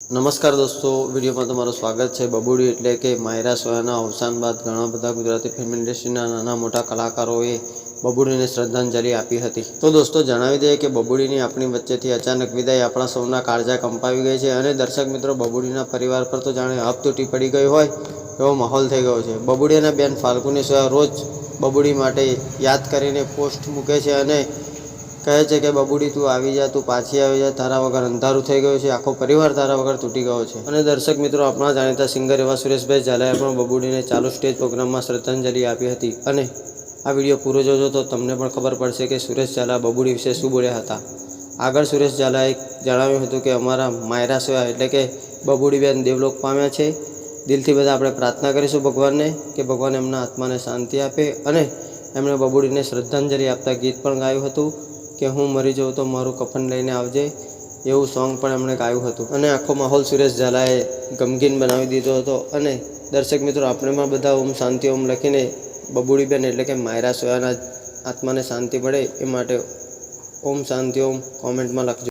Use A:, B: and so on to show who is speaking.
A: નમસ્કાર દોસ્તો, વિડીયોમાં તમારું સ્વાગત છે બબુડી એટલે કે માયરા સોયાના અવસાન બાદ ઘણા બધા ગુજરાતી ફિલ્મ ઇન્ડસ્ટ્રીના નાના મોટા કલાકારોએ બબુડીને શ્રદ્ધાંજલિ આપી હતી. તો દોસ્તો, જણાવી દઈએ કે બબુડીની આપણી વચ્ચેથી અચાનક વિદાય આપણા સૌના કાળજા કંપાવી ગઈ છે અને દર્શક મિત્રો, બબુડીના પરિવાર પર તો જાણે હપ તૂટી પડી ગઈ હોય એવો માહોલ થઈ ગયો છે. બબુડી અને બેન ફાલ્ગુની સોયા રોજ બબુડી માટે યાદ કરીને પોસ્ટ મૂકે છે અને કહે છે કે, બબુડી, તું આવી જા, તું પાછી આવી જા. તારા વગર અંધારું થઈ ગયું છે. આખો પરિવાર તારા વગર તૂટી ગયો છે. અને દર્શક મિત્રો, આપણા જાણીતા સિંગર એવા સુરેશભાઈ ઝાલાએ પણ બબુડીને ચાલુ સ્ટેજ પ્રોગ્રામમાં શ્રદ્ધાંજલિ આપી હતી. અને આ વીડિયો પૂરો જોજો તો તમને પણ ખબર પડશે કે સુરેશ ઝાલા બબુડી વિશે શું બોલ્યા હતા. આગળ સુરેશ ઝાલાએ જણાવ્યું હતું કે, અમારા માયરા સેવા એટલે કે બબુડીબેન દેવલોક પામ્યા છે. દિલથી બધા આપણે પ્રાર્થના કરીશું ભગવાનને કે ભગવાન એમના આત્માને શાંતિ આપે અને એમણે બબુડીને શ્રદ્ધાંજલિ આપતા ગીત પણ ગાયું હતું. કે હું મરી જાઉં તો મારું કફન લઈને આવજે, એવું સોંગ પણ એમણે ગાયું હતું. અને આખો માહોલ સુરેશ ઝાલાએ ગમગીન બનાવી દીધો હતો. અને દર્શક મિત્રો, આપણે પણ બધા ઓમ શાંતિ ઓમ લખીને બબુડીબેન એટલે કે માયરા સોયાના આત્માને શાંતિ મળે એ માટે ઓમ શાંતિ ઓમ કોમેન્ટમાં લખજો.